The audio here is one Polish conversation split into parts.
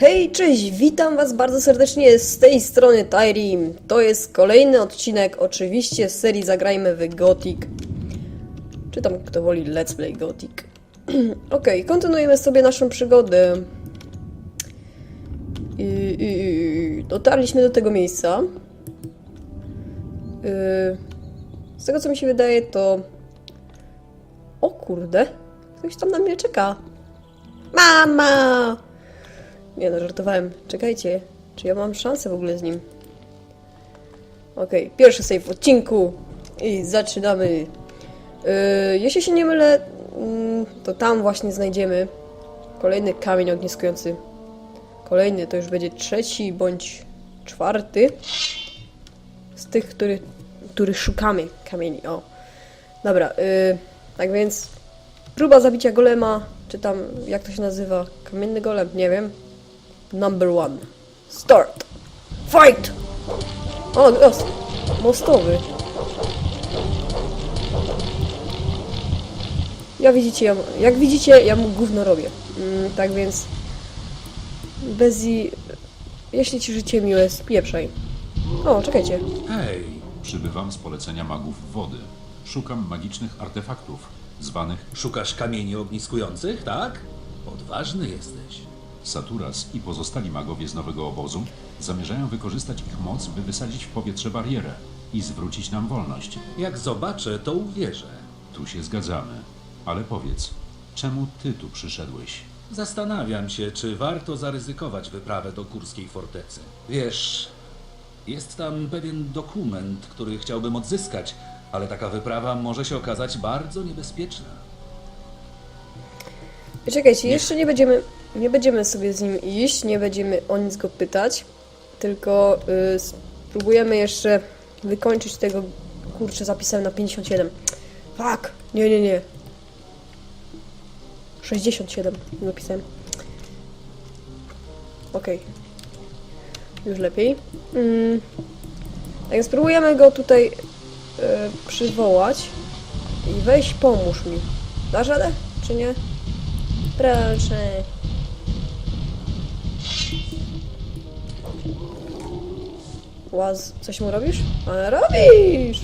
Hej, cześć, witam was bardzo serdecznie z tej strony Tyrim. To jest kolejny odcinek, oczywiście z serii Zagrajmy w Gothic. Czy tam kto woli Let's Play Gothic. Okej, kontynuujemy sobie naszą przygodę. I, i, i, dotarliśmy do tego miejsca. Yy, z tego co mi się wydaje to... O kurde, ktoś tam na mnie czeka. Mama! Nie no, żartowałem. Czekajcie, czy ja mam szansę w ogóle z nim? Okej, pierwszy save w odcinku i zaczynamy. Yy, jeśli się nie mylę, mm, to tam właśnie znajdziemy kolejny kamień ogniskujący. Kolejny to już będzie trzeci bądź czwarty z tych, który, których szukamy kamieni. O, dobra, yy, tak więc próba zabicia golema, czy tam jak to się nazywa? Kamienny golem, nie wiem. Number one. Start. Fight! O, os, mostowy. Ja widzicie, ja, jak widzicie, ja mu gówno robię. Mm, tak więc bez i... Jeśli ci życie miłe, spieprzaj. O, czekajcie. Hej, przybywam z polecenia magów wody. Szukam magicznych artefaktów, zwanych Szukasz kamieni ogniskujących, tak? Odważny jesteś. Saturas i pozostali magowie z nowego obozu zamierzają wykorzystać ich moc, by wysadzić w powietrze barierę i zwrócić nam wolność. Jak zobaczę, to uwierzę. Tu się zgadzamy. Ale powiedz, czemu ty tu przyszedłeś? Zastanawiam się, czy warto zaryzykować wyprawę do Kurskiej Fortecy. Wiesz, jest tam pewien dokument, który chciałbym odzyskać, ale taka wyprawa może się okazać bardzo niebezpieczna. Czekajcie, jeszcze nie będziemy, nie będziemy sobie z nim iść, nie będziemy o nic go pytać, tylko y, spróbujemy jeszcze wykończyć tego, kurczę, zapisałem na 57. Fuck! Nie, nie, nie. 67 napisałem. Okej. Już lepiej. Mm. Tak więc spróbujemy go tutaj y, przywołać i weź pomóż mi. Dasz radę, czy nie? Proszę. Łaz, coś mu robisz? Ale robisz!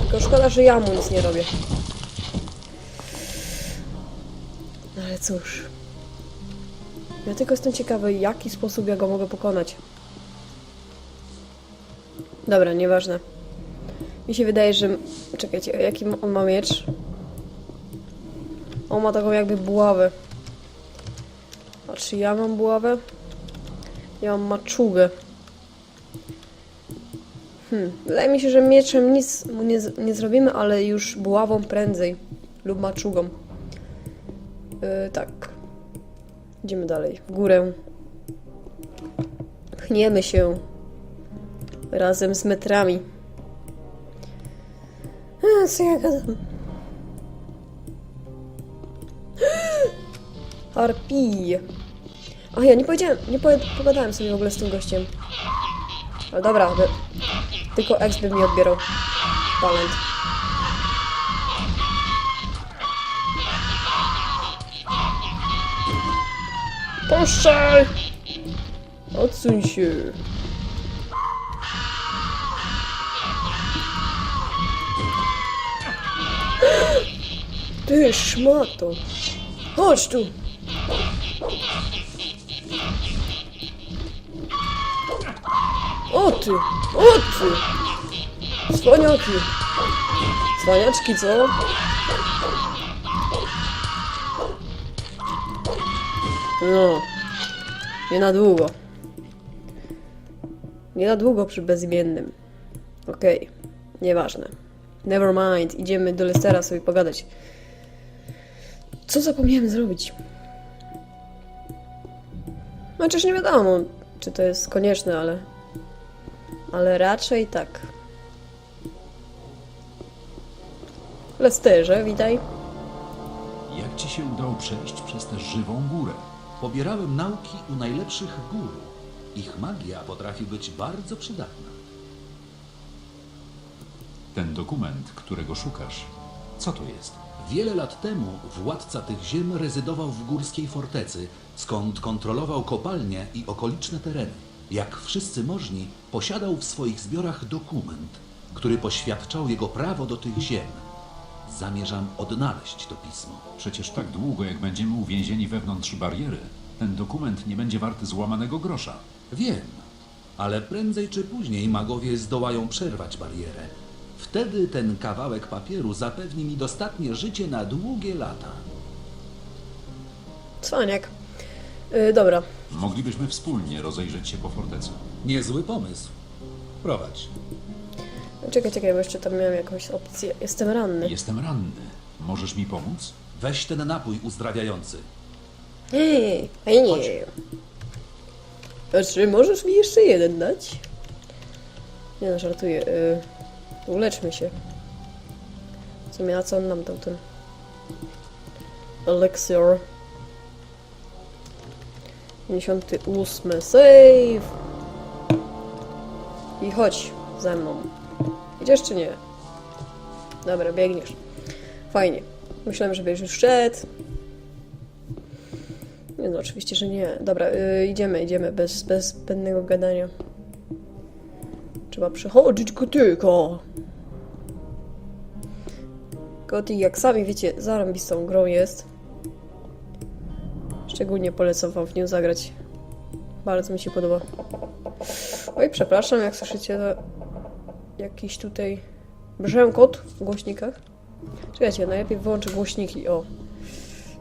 Tylko szkoda, że ja mu nic nie robię. No Ale cóż. Ja tylko jestem ciekawy, jaki sposób ja go mogę pokonać. Dobra, nieważne. Mi się wydaje, że... Czekajcie, jaki on ma miecz? On ma taką jakby buławę. A czy ja mam buławę? Ja mam maczugę. Hmm. Wydaje mi się, że mieczem nic mu nie, nie zrobimy, ale już buławą prędzej. Lub maczugą. Yy, tak. Idziemy dalej. W górę. Pchniemy się. Razem z metrami. A, co ja gadam? Harpij. A ja nie powiedziałem, nie powie- pogadałem sobie w ogóle z tym gościem. Ale dobra, by, tylko X by mi odbierał talent. Puszczaj! Odsuń się. Ty szmato. Chodź tu. O ty, o ty. Cwaniaczki, co? No. Nie na długo. Nie na długo przy bezimiennym. Okej. Nieważne. Never mind. Idziemy do Lestera sobie pogadać. Co zapomniałem zrobić? Chociaż nie wiadomo, czy to jest konieczne, ale... Ale raczej tak. Lesterze, witaj. Jak ci się udało przejść przez tę żywą górę? Pobierałem nauki u najlepszych guru. Ich magia potrafi być bardzo przydatna. Ten dokument, którego szukasz, co to jest? Wiele lat temu władca tych ziem rezydował w górskiej fortecy, skąd kontrolował kopalnie i okoliczne tereny. Jak wszyscy możni, posiadał w swoich zbiorach dokument, który poświadczał jego prawo do tych ziem. Zamierzam odnaleźć to pismo. Przecież tak długo, jak będziemy uwięzieni wewnątrz bariery, ten dokument nie będzie warty złamanego grosza. Wiem, ale prędzej czy później magowie zdołają przerwać barierę. Wtedy ten kawałek papieru zapewni mi dostatnie życie na długie lata. Cwaniak. Yy, dobra. Moglibyśmy wspólnie rozejrzeć się po fortecy. Niezły pomysł. Prowadź. Czekaj, czekaj, bo jeszcze tam miałem jakąś opcję. Jestem ranny. Jestem ranny. Możesz mi pomóc? Weź ten napój uzdrawiający. Ej, fajnie. A czy możesz mi jeszcze jeden dać? Nie no, żartuję. Yy, uleczmy się. W sumie, a co on nam dał ten? Elixir. 58 save. I chodź ze mną. Idziesz czy nie? Dobra, biegniesz. Fajnie. Myślałem, że będziesz już szedł. Nie no, oczywiście, że nie. Dobra, y, idziemy, idziemy, bez, bez zbędnego gadania. Trzeba przechodzić gotyka. Gotik, jak sami wiecie, zarąbistą grą jest. Szczególnie polecam wam w nią zagrać. Bardzo mi się podoba. Oj, przepraszam, jak słyszycie jakiś tutaj brzękot w głośnikach. Czekajcie, najlepiej wyłączę głośniki, o.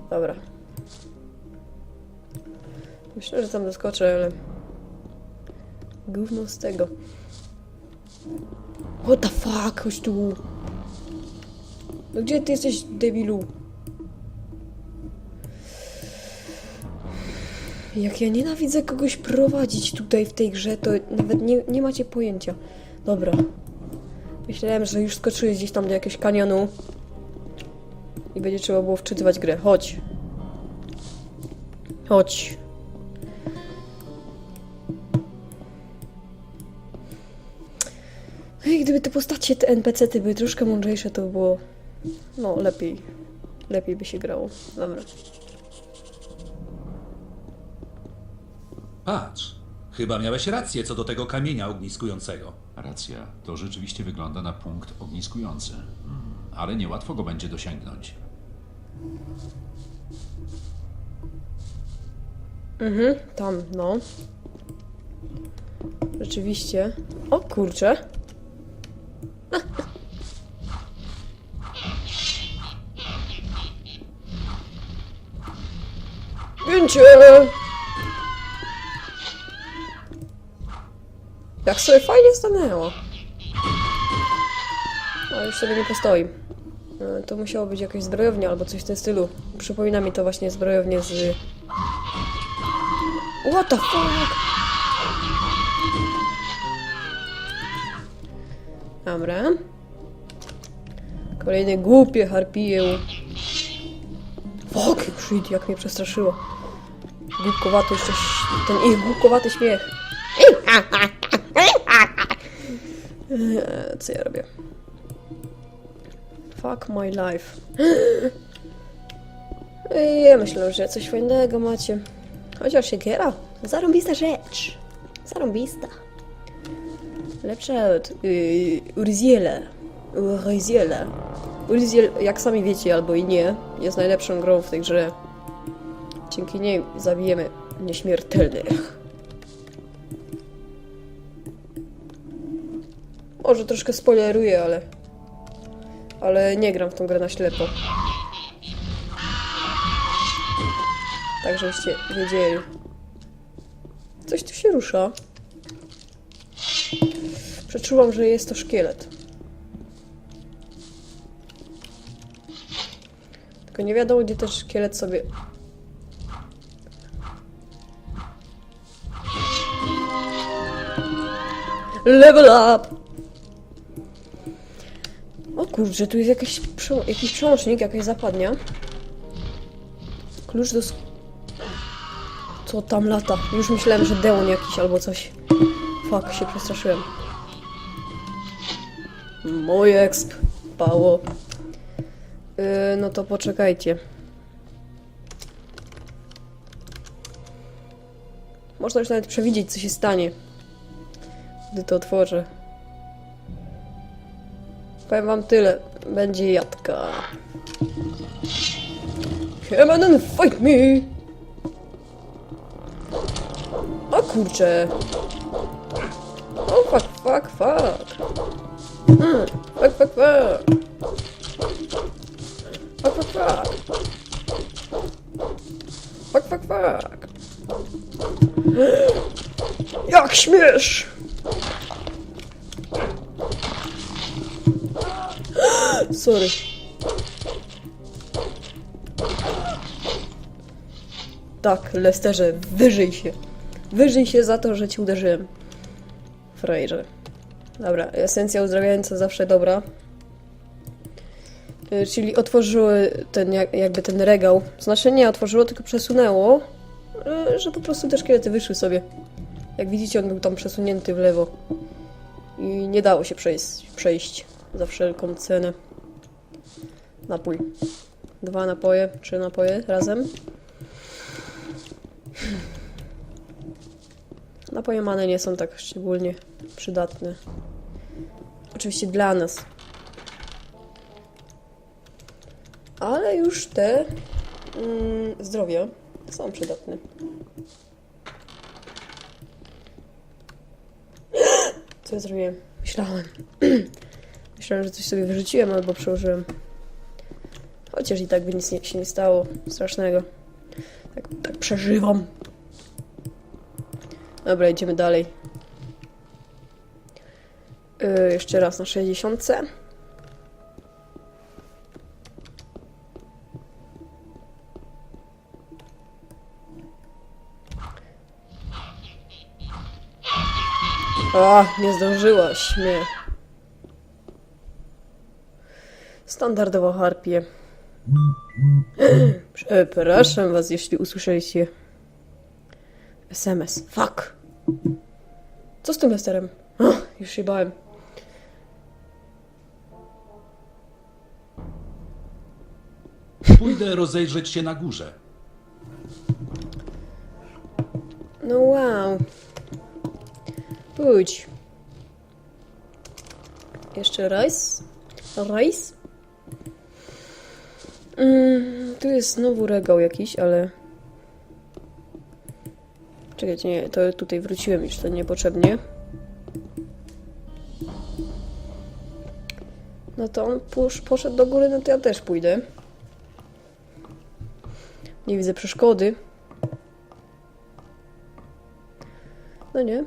Dobra. Myślę, że tam doskoczę, ale... Gówno z tego. What the fuck, chodź tu. No gdzie ty jesteś, debilu? Jak ja nienawidzę kogoś prowadzić tutaj w tej grze, to nawet nie, nie macie pojęcia. Dobra. Myślałem, że już skoczyłeś gdzieś tam do jakiegoś kanionu. I będzie trzeba było wczytywać grę. Chodź. Chodź. Ej, gdyby te postacie, te NPC-ty były troszkę mądrzejsze, to by było... No, lepiej. Lepiej by się grało. Dobra. Patrz, chyba miałeś rację co do tego kamienia ogniskującego. Racja, to rzeczywiście wygląda na punkt ogniskujący. Mm, ale niełatwo go będzie dosięgnąć. Mhm, tam, no. Rzeczywiście. O kurczę. Pięcie! Jak sobie fajnie stanęło. Ale już sobie nie postoi. E, To musiało być jakaś zbrojownia albo coś w tym stylu. Przypomina mi to właśnie zbrojownię z What the fuck? Dobra. Kolejne głupie harpije. Fuck, shit, jak mnie przestraszyło. Głupkowaty jeszcze, ten ich głupkowaty śmiech. Eee, Co ja robię? Fuck my life. Ja myślę, że coś fajnego macie. Chociaż siekiera. Zarąbista rzecz. Zarąbista. Lepsza od yy, Urziela. Urziela. Urziel, jak sami wiecie, albo i nie, jest najlepszą grą w tej grze. Dzięki niej zabijemy nieśmiertelnych. Może troszkę spoileruję, ale... Ale nie gram w tą grę na ślepo. Tak, żebyście wiedzieli. Coś tu się rusza. Przeczułam, że jest to szkielet. Tylko nie wiadomo, gdzie ten szkielet sobie... Level up! Kurczę, tu jest jakiś, prze- jakiś przełącznik, jakaś zapadnia. Klucz do... Co tam lata? Już myślałem, że demon jakiś albo coś. Fuck, się przestraszyłem. Moje exp. Pało. Yy, no to poczekajcie. Można już nawet przewidzieć, co się stanie, gdy to otworzę. Powiem wam tyle. Będzie jadka. Come on and fight me! O kurczę. O fuck, fuck, fuck. Mm, fuck, fuck, fuck. Fuck, fuck, fuck. Fuck, fuck, fuck. Jak śmiesz! Sorry. Tak, Lesterze, wyżyj się. Wyżyj się za to, że ci uderzyłem. Frajerze. Dobra, esencja uzdrawiająca zawsze dobra. Y, Czyli otworzyły ten, jak- jakby ten regał. Znaczy nie otworzyło, tylko przesunęło, y, że po prostu te szkielety wyszły sobie. Jak widzicie, on był tam przesunięty w lewo. I nie dało się przejść, przejść za wszelką cenę. Napój. Dwa napoje, trzy napoje razem. Napoje mane nie są tak szczególnie przydatne. Oczywiście dla nas. Ale już te mm, zdrowia są przydatne. Co ja zrobiłem? Myślałem. Myślałem, że coś sobie wyrzuciłem albo przełożyłem. Chociaż i tak by nic nie, się nie stało strasznego. Tak, tak przeżywam. Dobra, idziemy dalej. Yy, jeszcze raz na 60. A, nie zdążyłaś mnie. Standardowo harpie. Przepraszam was, jeśli usłyszeliście SMS. Fuck. Co z tym Lesterem? O, już się bałem. Pójdę rozejrzeć się na górze. No wow. Pójdź. Jeszcze raz. Raz. Mm, tu jest znowu regał jakiś, ale... Czekajcie, nie, to tutaj wróciłem już, to niepotrzebnie. No to on posz, poszedł do góry, no to ja też pójdę. Nie widzę przeszkody. No nie.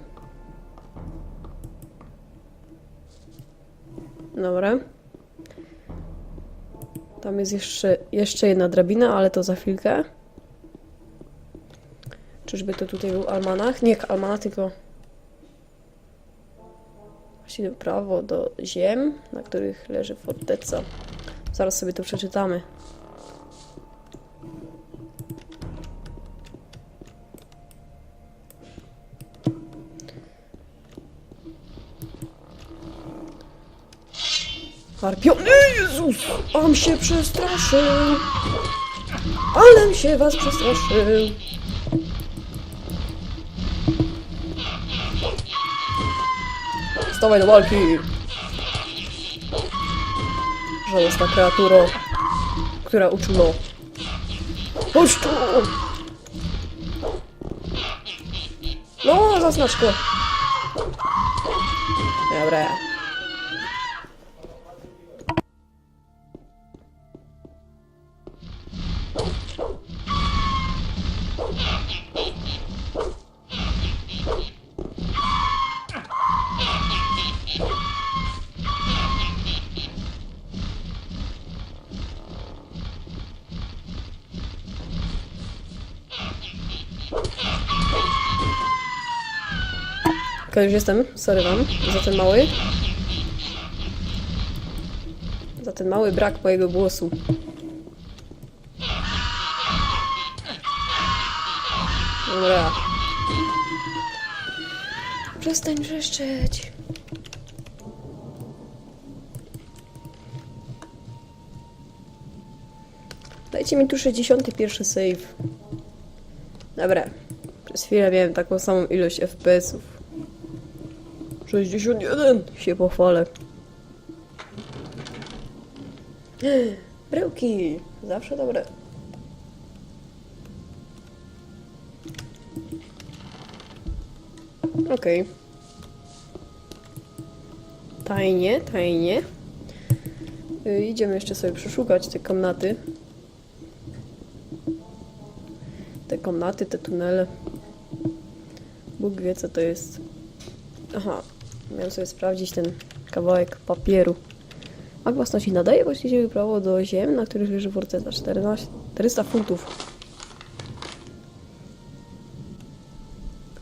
Dobra. Jest jeszcze, jeszcze jedna drabina, ale to za chwilkę. Czyżby to tutaj był almanach? Nie almanach, tylko... Właściwie prawo do ziem, na których leży forteca. Zaraz sobie to przeczytamy. Harpio... Nie, Jezus! On się przestraszył! Alem się was przestraszył! Wstawaj do walki! Żałosna kreaturo, która uczulo. Chodź tu! No, zaznaczko! Dobra. Okej, już jestem. Sorry wam za ten mały. Za ten mały brak mojego głosu. Dobra. Przestań wrzeszczeć. Dajcie mi tu 61 save. Dobra. Przez chwilę miałem taką samą ilość FPS-ów. 61 się pochwalę. Bryłki! Zawsze dobre. Okej. Tajnie, tajnie. Y, idziemy jeszcze sobie przeszukać te komnaty. Te komnaty, te tunele. Bóg wie co to jest. Aha, miałem sobie sprawdzić ten kawałek papieru. Akt własności nadaje właścicielu prawo do ziem, na których leży forteza. 14, 400 funtów.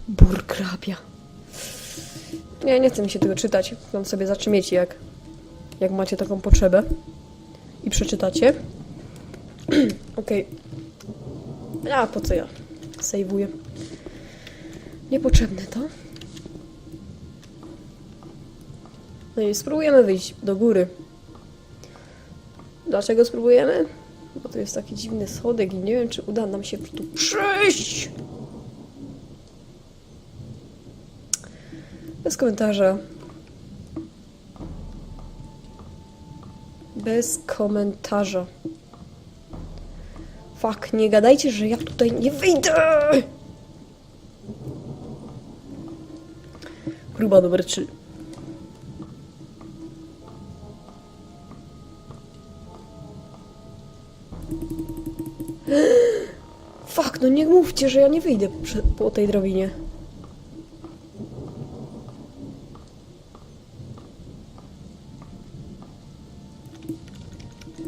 Burkrabia. Nie, nie chce mi się tego czytać. Mam sobie zatrzymieć jak, jak macie taką potrzebę. I przeczytacie. Okej. A po co ja? Sejwuję. Niepotrzebne to. No i spróbujemy wyjść do góry. Dlaczego spróbujemy? Bo to jest taki dziwny schodek i nie wiem, czy uda nam się tu przejść. Bez komentarza. Bez komentarza. Fuck, nie gadajcie, że ja tutaj nie wyjdę! Próba numer 3. że ja nie wyjdę po tej drobinie.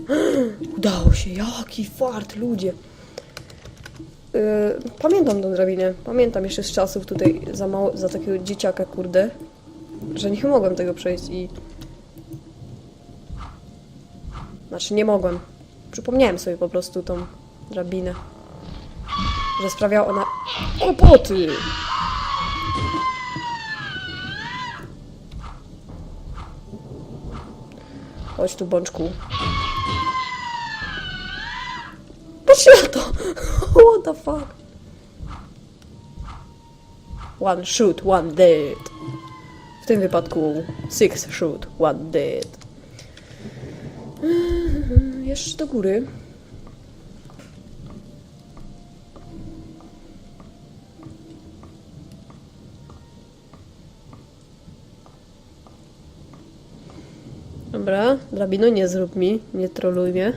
Udało się, jaki fart, ludzie. Yy, pamiętam tą drabinę. Pamiętam jeszcze z czasów tutaj za mało, za takiego dzieciaka, kurde, że nie mogłem tego przejść i... Znaczy, nie mogłem. Przypomniałem sobie po prostu tą drabinę. Że sprawiała ona kłopoty. Chodź tu, bączku. Patrzcie na to! What the fuck? One shoot, one dead. W tym wypadku six shoot, one dead. Jeszcze do góry. Dobra, drabino nie zrób mi, nie troluj mnie.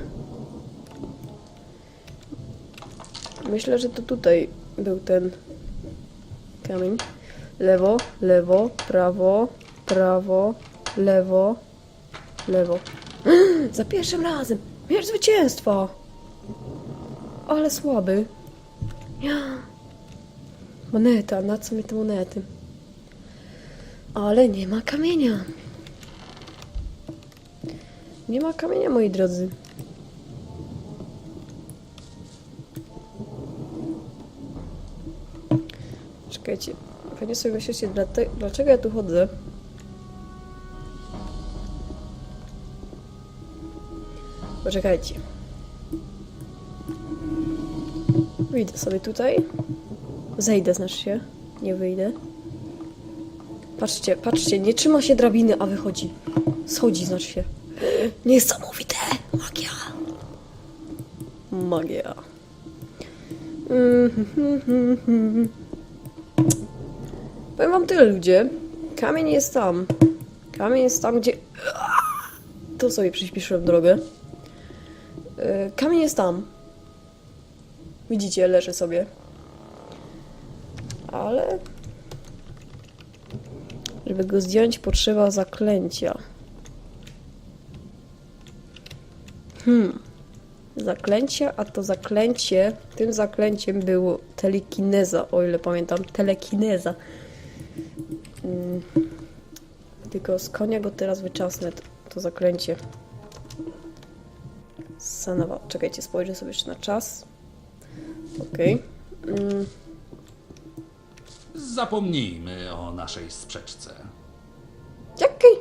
Myślę, że to tutaj był ten kamień. Lewo, lewo, prawo, prawo, lewo, lewo. Za pierwszym razem! Miecz zwycięstwa! Ale słaby. Moneta, na co mi te monety? Ale nie ma kamienia. Nie ma kamienia, moi drodzy. Czekajcie, pewnie sobie myślicie, dlaczego ja tu chodzę? Poczekajcie. Wyjdę sobie tutaj. Zejdę, znaczy się. Nie wyjdę. Patrzcie, patrzcie, nie trzyma się drabiny, a wychodzi. Schodzi, znaczy się. Niesamowite! Magia! Magia. Mhm. Powiem wam tyle, ludzie. Kamień jest tam. Kamień jest tam, gdzie... To sobie przyspieszyłem drogę. Yy, Kamień jest tam. Widzicie, leży sobie. Ale... Żeby go zdjąć, potrzeba zaklęcia. Hmm. Zaklęcia, a to zaklęcie, tym zaklęciem było telekineza, o ile pamiętam, telekineza. Mm. Tylko z konia go teraz wyczasnę, to, to zaklęcie. Sanowa. Czekajcie, spojrzę sobie jeszcze na czas. Okej. Mm. Zapomnijmy o naszej sprzeczce. Jakiej?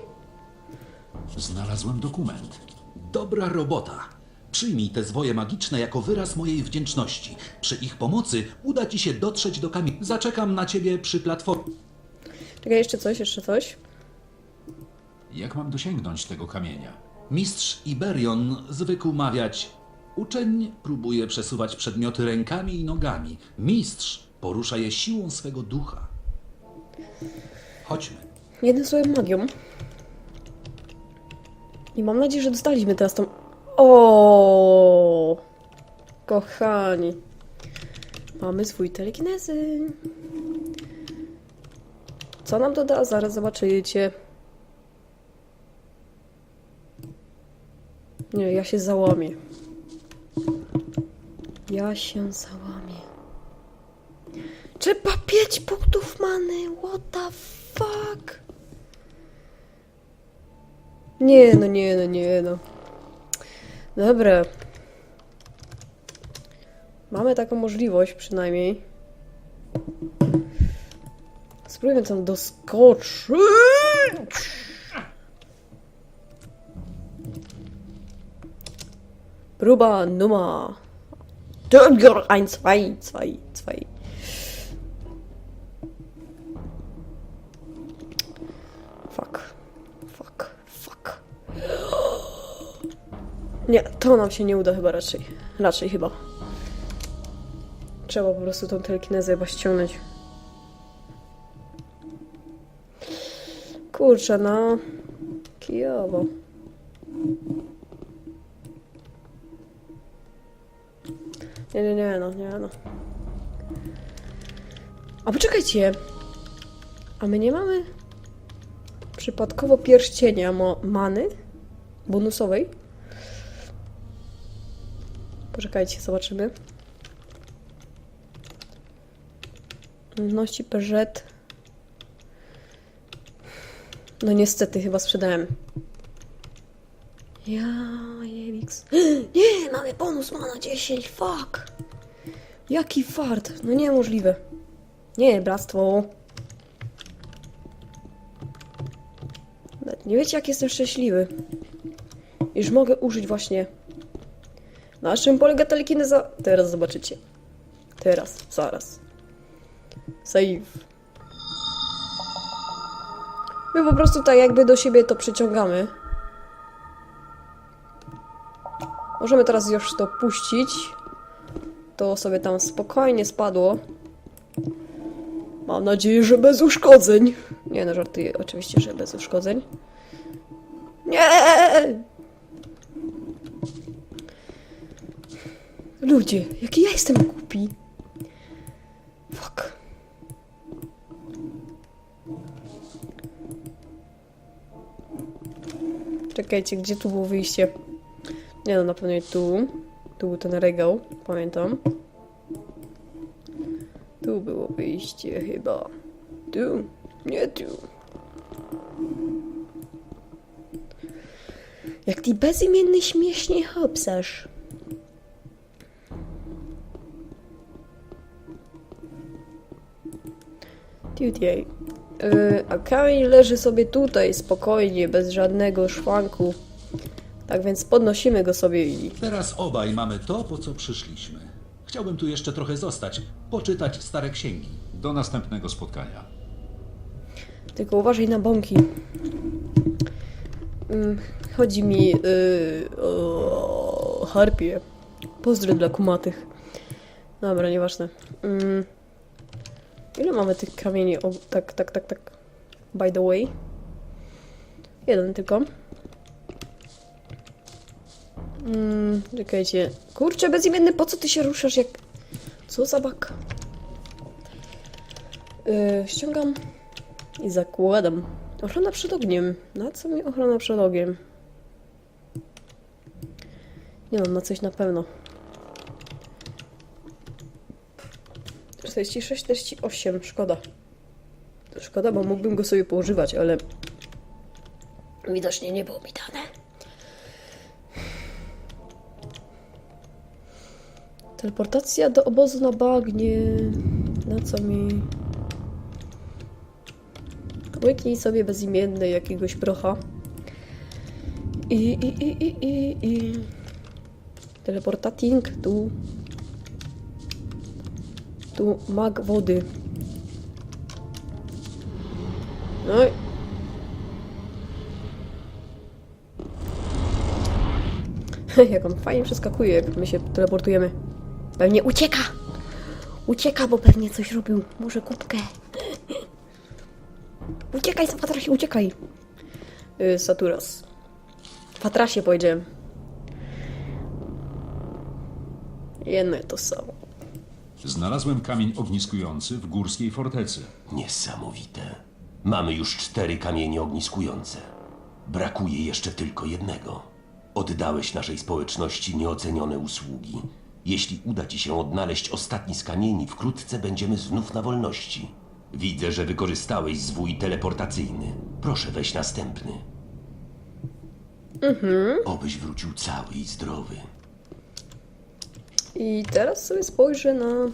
Znalazłem dokument. Dobra robota. Przyjmij te zwoje magiczne jako wyraz mojej wdzięczności. Przy ich pomocy uda ci się dotrzeć do kamienia. Zaczekam na ciebie przy platformie. Czekaj, jeszcze coś, jeszcze coś. Jak mam dosięgnąć tego kamienia? Mistrz Iberion zwykł mawiać: Uczeń próbuje przesuwać przedmioty rękami i nogami. Mistrz porusza je siłą swego ducha. Chodźmy. Jednym słowem magią. I mam nadzieję, że dostaliśmy teraz tą... O, Kochani. Mamy swój telekinezy. Co nam to da? Zaraz zobaczycie. Nie, ja się załamię. Ja się załamię. Trzeba 5 punktów many. What the fuck? Nie no, nie no, nie no. Dobra. Mamy taką możliwość przynajmniej. Spróbujmy tam doskoczyć. Próba Nummer. Döger 1, 2, 2, 2. Nie, to nam się nie uda chyba raczej. Raczej chyba. Trzeba po prostu tą telekinezę chyba ściągnąć. Kurczę, no. Kijowo. Nie, nie, nie, no, nie, no. A poczekajcie. A my nie mamy przypadkowo pierścienia many bonusowej? Poczekajcie, zobaczymy. Nosi PZ. No niestety, chyba sprzedałem. Ja, Jewix. Nie, mamy bonus mana 10, fuck. Jaki fart, no niemożliwe. Nie, bractwo. Nie wiecie, jak jestem szczęśliwy. Iż mogę użyć właśnie. Na czym polega telekineza? Teraz zobaczycie. Teraz, zaraz. Save. My po prostu tak jakby do siebie to przyciągamy. Możemy teraz już to puścić. To sobie tam spokojnie spadło. Mam nadzieję, że bez uszkodzeń. Nie no, żartuję. Oczywiście, że bez uszkodzeń. Nie! Ludzie, jaki ja jestem głupi. Fuck. Czekajcie, gdzie tu było wyjście? Nie no, na pewno tu. Tu był ten regał, pamiętam. Tu było wyjście chyba. Tu, nie tu. Jak ty bezimienny śmiesznie hopsasz. Tutaj. Yy, a kamień leży sobie tutaj, spokojnie, bez żadnego szwanku. Tak więc podnosimy go sobie i... Teraz obaj mamy to, po co przyszliśmy. Chciałbym tu jeszcze trochę zostać, poczytać stare księgi. Do następnego spotkania. Tylko uważaj na bąki. Mm, Chodzi mi yy, o harpie. Pozdro dla kumatych. Dobra, nieważne. Mm. Ile mamy tych kamieni? O, tak, tak, tak, tak. By the way. Jeden tylko. Mm, czekajcie. Kurczę, bezimienny, po co ty się ruszasz jak... Co za bak? Yy, ściągam i zakładam. Ochrona przed ogniem. Na co mi ochrona przed ogniem? Nie mam na coś na pewno. 46, 48, szkoda. Szkoda, bo mógłbym go sobie poużywać, ale widocznie nie było mi dane. Teleportacja do obozu na bagnie. Na co mi? Łyknij sobie bezimienny jakiegoś procha. I, i, i, i, i, i. Teleportating, tu. Tu mag wody. No i... Jak on fajnie przeskakuje, jak my się teleportujemy. Pewnie ucieka! Ucieka, bo pewnie coś robił. Może kubkę. Uciekaj, Fatrasie, uciekaj! Yy, Saturas. Fatrasie powiedziałem. Jedno to samo. Znalazłem kamień ogniskujący w górskiej fortecy. Niesamowite. Mamy już cztery kamienie ogniskujące. Brakuje jeszcze tylko jednego. Oddałeś naszej społeczności nieocenione usługi. Jeśli uda ci się odnaleźć ostatni z kamieni, wkrótce będziemy znów na wolności. Widzę, że wykorzystałeś zwój teleportacyjny. Proszę weź następny. Obyś wrócił cały i zdrowy. I teraz sobie spojrzę na.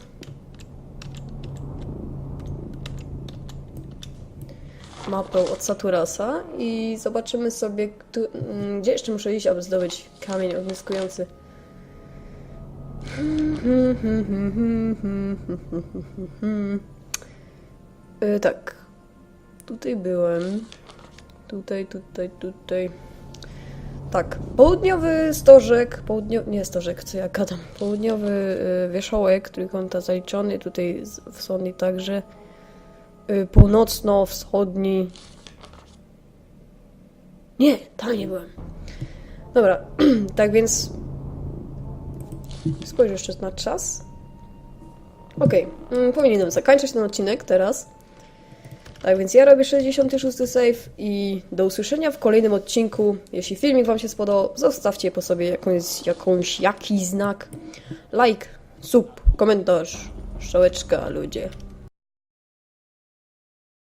Mapę od Saturasa i zobaczymy sobie, mm, gdzie jeszcze muszę iść, aby zdobyć kamień ogniskujący. Y, tak. Tutaj byłem. Tutaj, tutaj, tutaj. Tak, południowy stożek, południowy, nie stożek, co ja gadam, południowy y, wierzchołek trójkąta zaliczony, tutaj wschodni także, y, północno-wschodni, nie, tam nie byłem. Dobra, tak więc spojrzę jeszcze na czas. Okej, mm, powinienem zakończyć ten odcinek teraz. Tak więc ja robię 66 save i do usłyszenia w kolejnym odcinku. Jeśli filmik Wam się spodobał, zostawcie po sobie jakąś, jakąś jakiś znak. Like, sub, komentarz, strzałeczka, ludzie.